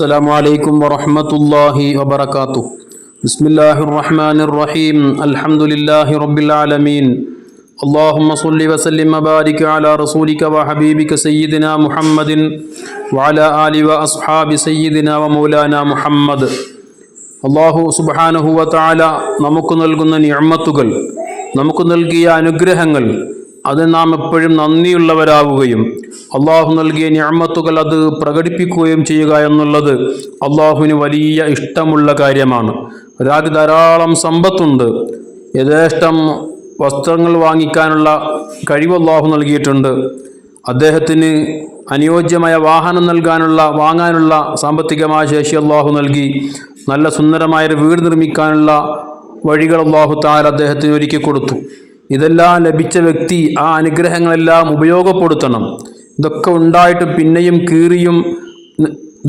السلام عليكم ورحمة الله وبركاته بسم الله الرحمن الرحيم الحمد لله رب العالمين اللهم صل وسلم وبارك على رسولك وحبيبك سيدنا محمد وعلى آل وأصحاب سيدنا ومولانا محمد അള്ളാഹു സുബാനഹുവ താല നമുക്ക് നൽകുന്ന നിഅമത്തുകൾ നമുക്ക് നൽകിയ അനുഗ്രഹങ്ങൾ അത് നാം എപ്പോഴും നന്ദിയുള്ളവരാവുകയും അള്ളാഹു നൽകിയ ഞാമത്തുകൾ അത് പ്രകടിപ്പിക്കുകയും ചെയ്യുക എന്നുള്ളത് അള്ളാഹുവിന് വലിയ ഇഷ്ടമുള്ള കാര്യമാണ്. ഒരാൾക്ക് ധാരാളം സമ്പത്തുണ്ട്. യഥേഷ്ടം വസ്ത്രങ്ങൾ വാങ്ങിക്കാനുള്ള കഴിവ് അള്ളാഹു നൽകിയിട്ടുണ്ട്. അദ്ദേഹത്തിന് അനുയോജ്യമായ വാഹനം നൽകാനുള്ള വാങ്ങാനുള്ള സാമ്പത്തികമായ ശേഷി അള്ളാഹു നൽകി. നല്ല സുന്ദരമായൊരു വീട് നിർമ്മിക്കാനുള്ള വഴികൾ അള്ളാഹു താര അദ്ദേഹത്തിന് ഒരുക്കി കൊടുത്തു ഇതെല്ലാം ലഭിച്ച വ്യക്തി ആ അനുഗ്രഹങ്ങളെല്ലാം ഉപയോഗപ്പെടുത്തണം. ഇതൊക്കെ ഉണ്ടായിട്ട് പിന്നെയും കീറിയും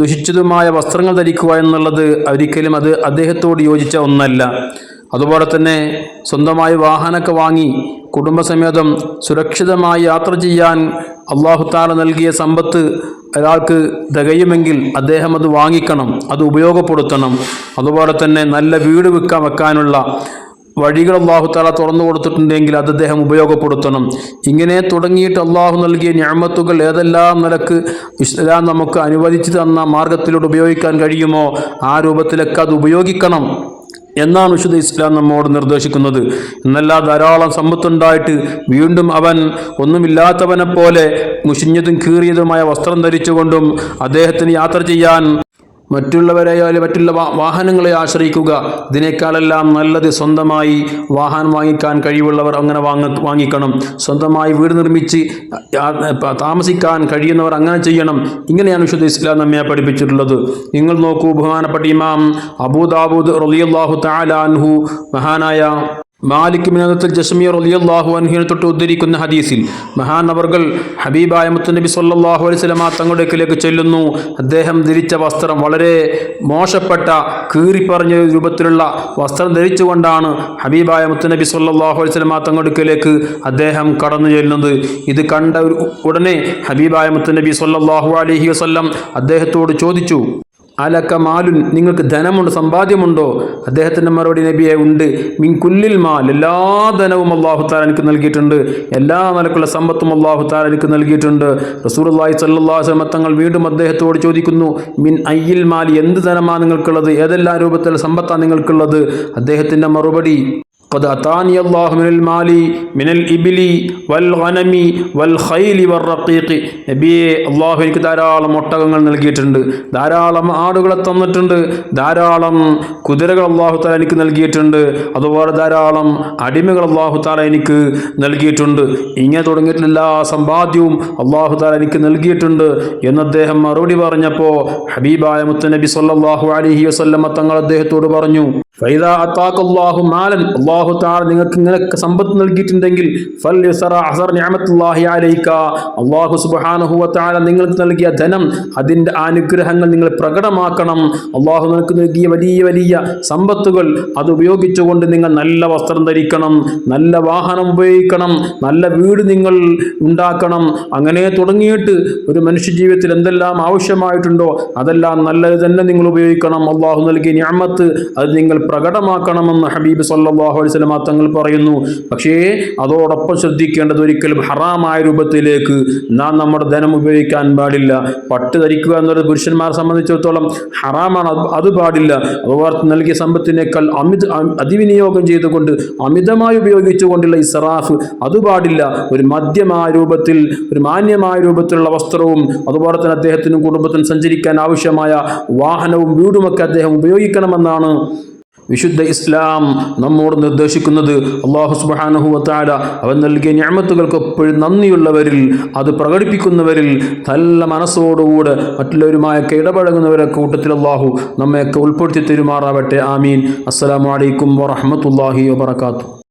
ദുഷിച്ചതുമായ വസ്ത്രങ്ങൾ ധരിക്കുക എന്നുള്ളത് ഒരിക്കലും അത് അദ്ദേഹത്തോട് യോജിച്ച ഒന്നല്ല. അതുപോലെ തന്നെ സ്വന്തമായി വാഹനമൊക്കെ വാങ്ങി കുടുംബസമേതം സുരക്ഷിതമായി യാത്ര ചെയ്യാൻ അള്ളാഹുത്താല നൽകിയ സമ്പത്ത് ഒരാൾക്ക് തികയുമെങ്കിൽ അദ്ദേഹം അത് വാങ്ങിക്കണം അത് ഉപയോഗപ്പെടുത്തണം. അതുപോലെ തന്നെ നല്ല വീട് വെക്കാൻ വെക്കാനുള്ള വഴികൾ അള്ളാഹു താല തുറന്നു കൊടുത്തിട്ടുണ്ടെങ്കിൽ അത് അദ്ദേഹം ഉപയോഗപ്പെടുത്തണം. ഇങ്ങനെ തുടങ്ങിയിട്ട് അള്ളാഹു നൽകിയ ഞാമത്തുകൾ ഏതെല്ലാം നിലയ്ക്ക് ഇസ്ലാം നമുക്ക് അനുവദിച്ചു തന്ന മാർഗത്തിലൂടെ ഉപയോഗിക്കാൻ കഴിയുമോ ആ രൂപത്തിലൊക്കെ അത് ഉപയോഗിക്കണം എന്നാണ് വിശുദ്ധ ഇസ്ലാം നമ്മോട് നിർദ്ദേശിക്കുന്നത്. എന്നല്ല ധാരാളം സമ്പത്തുണ്ടായിട്ട് വീണ്ടും അവൻ ഒന്നുമില്ലാത്തവനെ പോലെ മുഷിഞ്ഞതും കീറിയതുമായ വസ്ത്രം ധരിച്ചുകൊണ്ടും അദ്ദേഹത്തിന് യാത്ര ചെയ്യാൻ മറ്റുള്ളവരെയോ മറ്റുള്ള വാഹനങ്ങളെ ആശ്രയിക്കുക. ഇതിനേക്കാളെല്ലാം നല്ലത് സ്വന്തമായി വാഹനം വാങ്ങിക്കാൻ കഴിവുള്ളവർ അങ്ങനെ വാങ്ങ വാങ്ങിക്കണം. സ്വന്തമായി വീട് നിർമ്മിച്ച് താമസിക്കാൻ കഴിയുന്നവർ അങ്ങനെ ചെയ്യണം. ഇങ്ങനെയാണ് വിശുദ്ധ ഇസ്ലാം നമ്മെ പഠിപ്പിച്ചിട്ടുള്ളത്. നിങ്ങൾ നോക്കൂ ബഹുമാനപ്പെട്ട ഇമാം അബൂദാബൂദ് റളിയല്ലാഹു താലാൻഹു മഹാനായ മാലിക് മിനത്തിൽ ജസ്മിയ റളിയല്ലാഹു അൻഹിനെ തൊട്ട് ഉദ്ധരിക്കുന്ന ഹദീസിൽ മഹാനവർകൾ ഹബീബായ മുത്തുനബി സല്ലാഹു അലൈഹി വസല്ലമ തങ്ങളുടെ അടുക്കിലേക്ക് ചെല്ലുന്നു. അദ്ദേഹം ധരിച്ച വസ്ത്രം വളരെ മോശപ്പെട്ട കീറിപ്പറഞ്ഞ രൂപത്തിലുള്ള വസ്ത്രം ധരിച്ചുകൊണ്ടാണ് ഹബീബായ മുത്തുനബി സല്ലാഹു അലൈഹി വസല്ലമ തങ്ങളുടെ അടുക്കിലേക്ക് അദ്ദേഹം കടന്നു ചെല്ലുന്നത്. ഇത് കണ്ട ഉടനെ ഹബീബായ മുത്തുനബി സല്ലാഹു അലഹി വസല്ലം അദ്ദേഹത്തോട് ചോദിച്ചു അലക്ക മാലുൻ നിങ്ങൾക്ക് ധനമുണ്ട് സമ്പാദ്യമുണ്ടോ? അദ്ദേഹത്തിന്റെ മറുപടി നബിയെ ഉണ്ട്. മിൻ കുല്ലിൽ മാൽ എല്ലാ ധനവും അള്ളാഹു താല എനിക്ക് നൽകിയിട്ടുണ്ട്. എല്ലാ നിലക്കുള്ള സമ്പത്തും അള്ളാഹു താല എനിക്ക് നൽകിയിട്ടുണ്ട്. റസൂർല്ലാഹി സല്ലാഹു തങ്ങൾ വീണ്ടും അദ്ദേഹത്തോട് ചോദിക്കുന്നു മിൻ അയ്യിൽ മാൽ എന്ത് ധനമാണ് നിങ്ങൾക്കുള്ളത്? ഏതെല്ലാം രൂപത്തിലുള്ള സമ്പത്താണ് നിങ്ങൾക്കുള്ളത്? അദ്ദേഹത്തിന്റെ മറുപടി قد أتاني الله من المال من الإبل والغنم والخيل والرقيق നബിയെ അള്ളാഹു എനിക്ക് ധാരാളം ഒട്ടകങ്ങൾ നൽകിയിട്ടുണ്ട് ധാരാളം ആടുകളെ തന്നിട്ടുണ്ട് ധാരാളം കുതിരകൾ അള്ളാഹു താല എനിക്ക് നൽകിയിട്ടുണ്ട് അതുപോലെ ധാരാളം അടിമകൾ അള്ളാഹു താല എനിക്ക് നൽകിയിട്ടുണ്ട് ഇങ്ങനെ തുടങ്ങിയിട്ടുള്ള എല്ലാ സമ്പാദ്യവും അള്ളാഹു താല എനിക്ക് നൽകിയിട്ടുണ്ട് എന്ന് അദ്ദേഹം മറുപടി പറഞ്ഞപ്പോൾ ഹബീബായ മുത്തനബി സല്ലല്ലാഹു അലൈഹി വസല്ലമ തങ്ങൾ അദ്ദേഹത്തോട് പറഞ്ഞു ഫൈദാ അത്താഖല്ലാഹു മാലൻ അല്ലാഹു താഴെ നിങ്ങൾക്ക് നിനക്ക് സമ്പത്ത് നൽകിയിട്ടുണ്ടെങ്കിൽ ഫൽ യുസറ അസർ നിഅമത്തുല്ലാഹി അലൈക. അല്ലാഹു സുബ്ഹാനഹു വ നിങ്ങൾക്ക് നൽകിയ ധനം അതിന്റെ അനുഗ്രഹങ്ങൾ നിങ്ങൾ പ്രകടമാക്കണം. അള്ളാഹു നിങ്ങൾക്ക് നൽകിയ വലിയ വലിയ സമ്പത്തുകൾ അത് ഉപയോഗിച്ചുകൊണ്ട് നിങ്ങൾ നല്ല വസ്ത്രം ധരിക്കണം നല്ല വാഹനം ഉപയോഗിക്കണം നല്ല വീട് നിങ്ങൾ ഉണ്ടാക്കണം. അങ്ങനെ തുടങ്ങിയിട്ട് ഒരു മനുഷ്യ ജീവിതത്തിൽ എന്തെല്ലാം ആവശ്യമായിട്ടുണ്ടോ അതെല്ലാം നല്ലത് തന്നെ നിങ്ങൾ ഉപയോഗിക്കണം. അള്ളാഹു നൽകിയ ഞാമത്ത് അത് നിങ്ങൾ പ്രകടമാക്കണമെന്ന് ഹബീബ് സല്ലാഹു അലൈഹി വസല്ലമ തങ്ങൾ പറയുന്നു പക്ഷേ അതോടൊപ്പം ശ്രദ്ധിക്കേണ്ടത് ഒരിക്കലും ഹറാമായ രൂപത്തിലേക്ക് നാം നമ്മുടെ ധനം ഉപയോഗിക്കാൻ പാടില്ല. പട്ട് ധരിക്കുക എന്നുള്ളത് പുരുഷന്മാരെ സംബന്ധിച്ചിടത്തോളം ഹറാമാണ് അത് പാടില്ല. അതുപോലെ നൽകിയ സമ്പത്തിനേക്കാൾ അമിത അതിവിനിയോഗം ചെയ്തുകൊണ്ട് അമിതമായി ഉപയോഗിച്ചുകൊണ്ടുള്ള ഇസറാഫ് അത് പാടില്ല. ഒരു മധ്യമായ രൂപത്തിൽ ഒരു മാന്യമായ രൂപത്തിലുള്ള വസ്ത്രവും അതുപോലെ തന്നെ അദ്ദേഹത്തിനും കുടുംബത്തിനും സഞ്ചരിക്കാൻ ആവശ്യമായ വാഹനവും വീടുമൊക്കെ അദ്ദേഹം ഉപയോഗിക്കണമെന്നാണ് വിശുദ്ധ ഇസ്ലാം നമ്മോട് നിർദ്ദേശിക്കുന്നത് അള്ളാഹു സുബ്ഹാനഹു വതആല. അവൻ നൽകിയ ഞാമത്തുകൾക്ക് എപ്പോഴും നന്ദിയുള്ളവരിൽ അത് പ്രകടിപ്പിക്കുന്നവരിൽ നല്ല മനസ്സോടുകൂടെ മറ്റുള്ളവരുമായൊക്കെ ഇടപഴകുന്നവരെ കൂട്ടത്തിൽ അള്ളാഹു നമ്മയൊക്കെ ഉൾപ്പെടുത്തി തെരുമാറാവട്ടെ. ആമീൻ. അസ്സലാമു അലൈക്കും വറഹ്മത്തുള്ളാഹി വബറകാതുഹു.